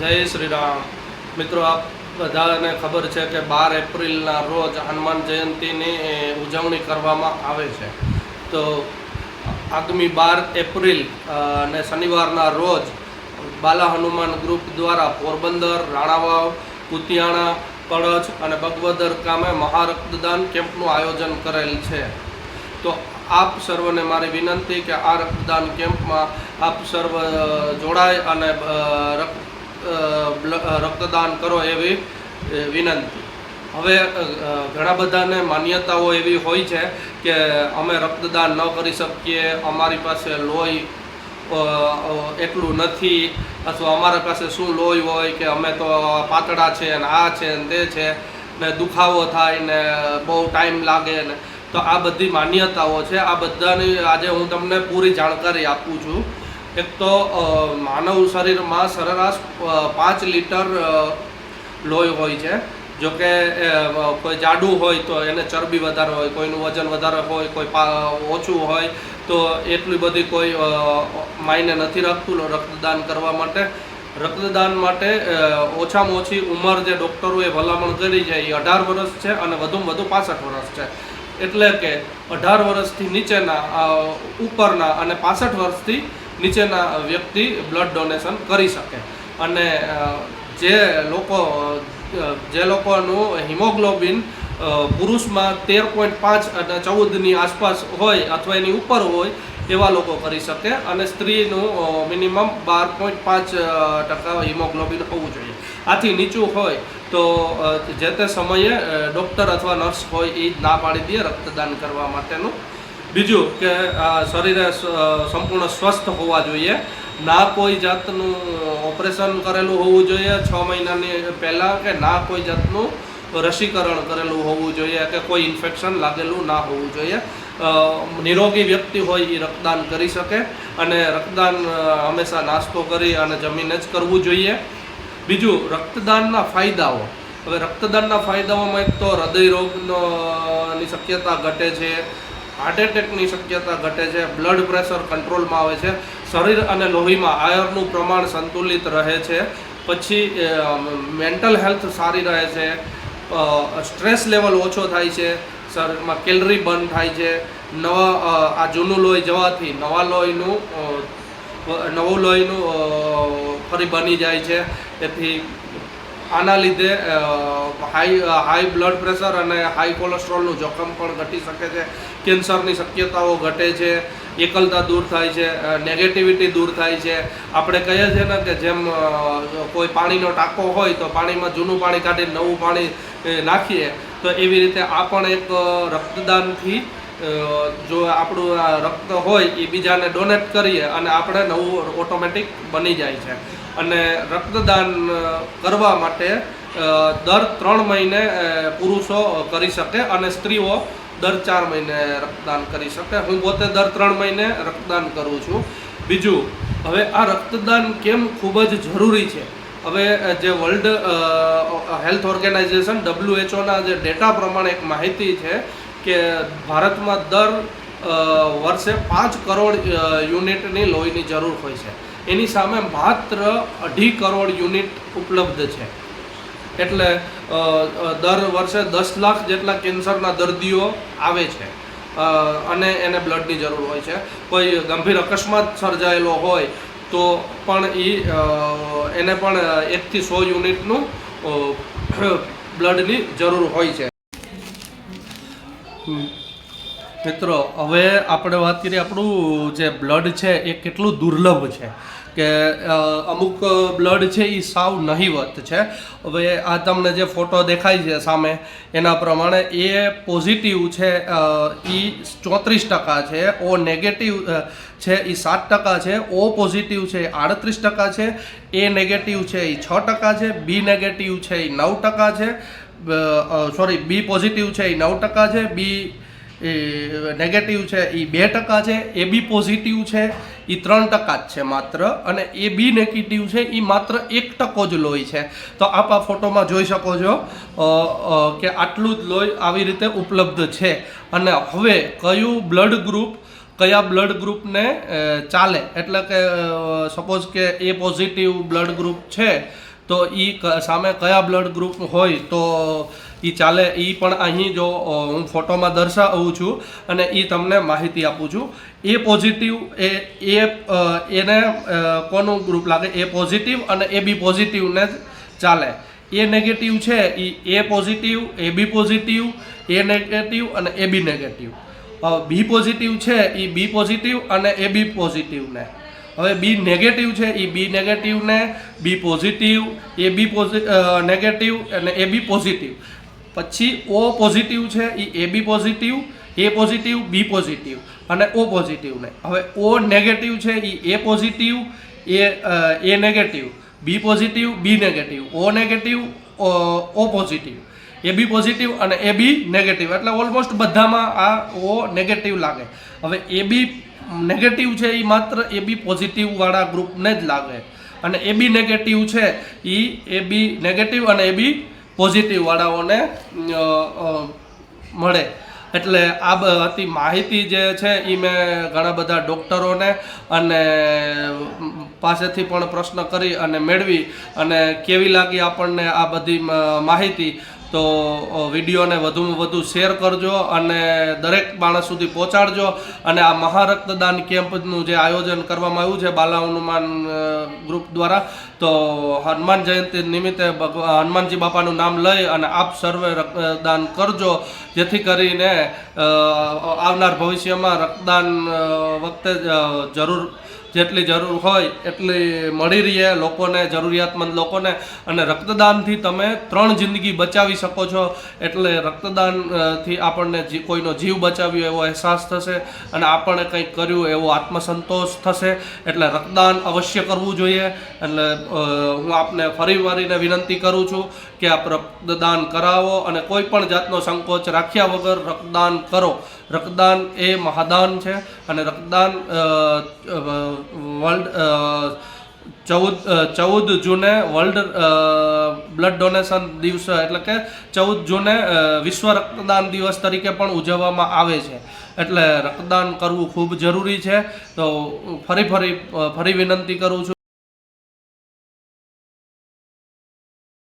જય શ્રી રામ મિત્રો, આપ બધાને ખબર છે કે બાર એપ્રિલના રોજ હનુમાન જયંતીની ઉજવણી કરવામાં આવે છે. તો આગામી બાર એપ્રિલ ને શનિવારના રોજ બાલા હનુમાન ગ્રુપ દ્વારા પોરબંદર, રાણાવાવ, કુતિયાણા કળજ અને બગવદર ગામે મહારક્તદાન કેમ્પનું આયોજન કરેલ છે. તો આપ સર્વને મારી વિનંતી કે આ રક્તદાન કેમ્પમાં આપ સર્વ જોડાય અને રક્ત રક્તદાન કરો એવી વિનંતી. હવે ઘણા બધાને માન્યતાઓ એવી હોય છે કે અમે રક્તદાન ન કરી શકીએ, અમારી પાસે લોહી એટલું નથી, અથવા અમારા પાસે શું લોહી હોય કે અમે તો પાતળા છે ને આ છે ને તે છે ને દુખાવો થાય ને બહુ ટાઈમ લાગે ને, તો આ બધી માન્યતાઓ છે. આ બધાની આજે હું તમને પૂરી જાણકારી આપું છું. એક તો માનવ શરીરમાં સરેરાશ પાંચ લીટર લોહી હોય છે. જો કે કોઈ જાડું હોય તો એને ચરબી વધારે હોય, કોઈનું વજન વધારે હોય, કોઈ ઓછું હોય, તો એટલી બધી કોઈ માયને નથી રાખતું રક્તદાન કરવા માટે. રક્તદાન માટે ઓછામાં ઓછી ઉંમર જે ડૉક્ટરોએ ભલામણ કરી છે, એ અઢાર વર્ષ છે અને વધુમાં વધુ પાસઠ વર્ષ છે. એટલે કે અઢાર વર્ષથી નીચેના ઉપરના અને પાસઠ વર્ષથી નીચેના વ્યક્તિ બ્લડ ડોનેશન કરી શકે. અને જે લોકો જે લોકોનું હિમોગ્લોબિન પુરુષમાં તેર પોઈન્ટ પાંચ અને ચૌદની આસપાસ હોય અથવા એની ઉપર હોય, એવા લોકો કરી શકે અને સ્ત્રીનું મિનિમમ બાર પોઈન્ટ પાંચ ટકા હિમોગ્લોબિન હોવું જોઈએ. આથી નીચું હોય તો જે તે સમયે ડૉક્ટર અથવા નર્સ હોય એ જ ના પાડી દે રક્તદાન કરવા માટેનું. બીજું કે શરીરે સંપૂર્ણ સ્વસ્થ હોવા જોઈએ. ના કોઈ જાતનું ઓપરેશન કરેલું હોવું જોઈએ છ મહિનાની પહેલાં કે ના કોઈ જાતનું રસીકરણ કરેલું હોવું જોઈએ કે કોઈ ઇન્ફેક્શન લાગેલું ના હોવું જોઈએ. નિરોગી વ્યક્તિ હોય એ રક્તદાન કરી શકે અને રક્તદાન હંમેશા નાસ્તો કરી અને જમીને જ કરવું જોઈએ. બીજું, રક્તદાનના ફાયદાઓ. હવે રક્તદાનના ફાયદાઓમાં એક તો હૃદય રોગનો ની શક્યતા ઘટે છે. હાર્ટ એટેકની શક્યતા ઘટે છે. બ્લડ પ્રેશર કંટ્રોલમાં આવે છે. શરીર અને લોહીમાં આયર્નનું પ્રમાણ સંતુલિત રહે છે. પછી મેન્ટલ હેલ્થ સારી રહે છે. સ્ટ્રેસ લેવલ ઓછો થાય છે. શરીરમાં કેલરી બર્ન થાય છે. નવા આ જૂનું લોહી જવાથી નવા લોહીનું નવું લોહીનું ફરી બની જાય છે. તેથી આના લીધે હાઈ હાઈ બ્લડ પ્રેશર અને હાઈ કોલેસ્ટ્રોલનું જોખમ પણ ઘટી શકે છે. કેન્સરની શક્યતાઓ ઘટે છે, એકલતા દૂર થાય છે નેગેટિવિટી દૂર થાય છે. આપણે કહીએ છીએ ને કે જેમ કોઈ પાણીનો ટાંકો હોય તો પાણીમાં જૂનું પાણી કાઢીને નવું પાણી નાખીએ, તો એવી રીતે આ પણ એક રક્તદાનથી જો આપણું રક્ત હોય એ બીજાને ડોનેટ કરીએ અને આપણે નવું ઓટોમેટિક બની જાય છે. અને રક્તદાન કરવા માટે દર ત્રણ મહિને પુરુષો કરી શકે અને સ્ત્રીઓ દર ચાર મહિને રક્તદાન કરી શકે. હું પોતે દર ત્રણ મહિને રક્તદાન કરું છું. બીજું, હવે આ રક્તદાન કેમ ખૂબ જ જરૂરી છે? હવે જે વર્લ્ડ હેલ્થ ઓર્ગેનાઇઝેશન ડબ્લ્યુએચઓના જે ડેટા પ્રમાણે એક માહિતી છે કે ભારતમાં દર વર્ષે પાંચ કરોડ યુનિટની લોહીની જરૂર હોય છે. એની સામે માત્ર અઢી કરોડ યુનિટ ઉપલબ્ધ છે. એટલે દર વર્ષે દસ લાખ જેટલા કેન્સરના દર્દીઓ આવે છે. અને એને બ્લડની જરૂર હોય છે. કોઈ ગંભીર અકસ્માત સર્જાયેલો હોય, તો પણ એ એને પણ એકથી સો યુનિટનું બ્લડની જરૂર હોય છે. મિત્રો, હવે આપણે વાત કરીએ આપણું જે બ્લડ છે, એ કેટલું દુર્લભ છે કે અમુક બ્લડ છે એ સાવ નહીવત છે. હવે આ તમને જે ફોટો દેખાય છે સામે, એના પ્રમાણે એ પોઝિટિવ છે એ ચોત્રીસ ટકા છે, ઓ નેગેટિવ છે એ સાત ટકા છે, ઓ પોઝિટિવ છે એ આડત્રીસ ટકા છે, એ નેગેટિવ છે એ છ ટકા છે, બી નેગેટિવ છે એ નવ ટકા છે સોરી બી પોઝિટિવ છે એ નવ ટકા છે બી નેગેટિવ છે એ બે ટકા છે, એ બી પોઝિટિવ છે, એ ત્રણ ટકા જ છે માત્ર, અને એ બી નેગેટિવ છે, એ માત્ર એક ટકો જ લોહી છે. તો આપ આ ફોટોમાં જોઈ શકો છો કે આટલું જ લોહી આવી રીતે ઉપલબ્ધ છે. અને હવે કયું બ્લડ ગ્રુપ કયા બ્લડ ગ્રુપને ચાલે? એટલે કે સપોઝ કે એ પોઝિટિવ બ્લડ ગ્રુપ છે તો એ સામે કયા બ્લડ ગ્રુપ હોય તો એ ચાલે એ પણ અહીં જો હું ફોટોમાં દર્શાવું છું અને એ તમને માહિતી આપું છું. એ પોઝિટિવ એ એ એને કોનું ગ્રુપ લાગે? એ પોઝિટિવ અને એ બી પોઝિટિવને જ ચાલે. એ નેગેટિવ છે એ A positive A B positive A negative અને A B negative B positive છે એ બી પોઝિટિવ અને એ બી પોઝિટિવને હવે બી નેગેટિવ છે એ બી નેગેટિવને બી પોઝિટિવ એ બી નેગેટિવ અને એ બી પોઝિટિવ પછી ઓ પોઝિટિવ છે એ A B positive A positive B positive અને O પોઝિટિવને હવે ઓ નેગેટિવ છે એ A positive A A negative B positive B negative O negative O positive A B positive અને A B negative એટલે almost બધામાં આ ઓ નેગેટિવ લાગે. હવે એ બી નેગેટિવ છે એ માત્ર એ બી પોઝિટિવ ગ્રુપને જ લાગે. અને એ બી નેગેટિવ છે એ એ બી નેગેટિવ અને એ બી પોઝિટિવ વાળાઓને અ, અ, મળે. એટલે આ હતી માહિતી જે છે એ મેં ઘણા બધા ડૉક્ટરોને અને પાસેથી પણ પ્રશ્ન કરી અને મેળવી અને કેવી લાગી આપણને આ બધી માહિતી. તો વિડીયોને વધુમાં વધુ શેર કરજો અને દરેક માણસ સુધી પહોંચાડજો. અને આ મહારક્તદાન કેમ્પનું જે આયોજન કરવામાં આવ્યું છે બાલા હનુમાન ગ્રુપ દ્વારા, તો હનુમાન જયંતિ નિમિત્તે હનુમાનજી બાપાનું નામ લઈ અને આપ સર્વે રક્તદાન કરજો. જેથી કરીને આવનાર ભવિષ્યમાં રક્તદાન વખતે જરૂર જેટલી જરૂર હોય એટલી મળી રહીએ લોકોને, જરૂરિયાતમંદ લોકોને. અને રક્તદાનથી તમે ત્રણ જિંદગી બચાવી શકો છો. એટલે રક્તદાનથી આપણને કોઈનો જીવ બચાવ્યો એવો અહેસાસ થશે અને આપણે કંઈક કર્યું એવો આત્મસંતોષ થશે. એટલે રક્તદાન અવશ્ય કરવું જોઈએ. એટલે હું આપને ફરી વારીને વિનંતી કરું છું કે આપ રક્તદાન કરાવો અને કોઈ પણ જાતનો સંકોચ રાખ્યા વગર રક્તદાન કરો. રક્તદાન એ મહાદાન છે અને રક્તદાન વર્લ્ડ ચૌદ ચૌદ જૂને વર્લ્ડ બ્લડ ડોનેશન દિવસ એટલે કે ચૌદ જૂને વિશ્વ રક્તદાન દિવસ તરીકે પણ ઉજવવામાં આવે છે. એટલે રક્તદાન કરવું ખૂબ જરૂરી છે. તો ફરી ફરી ફરી વિનંતી કરું છું.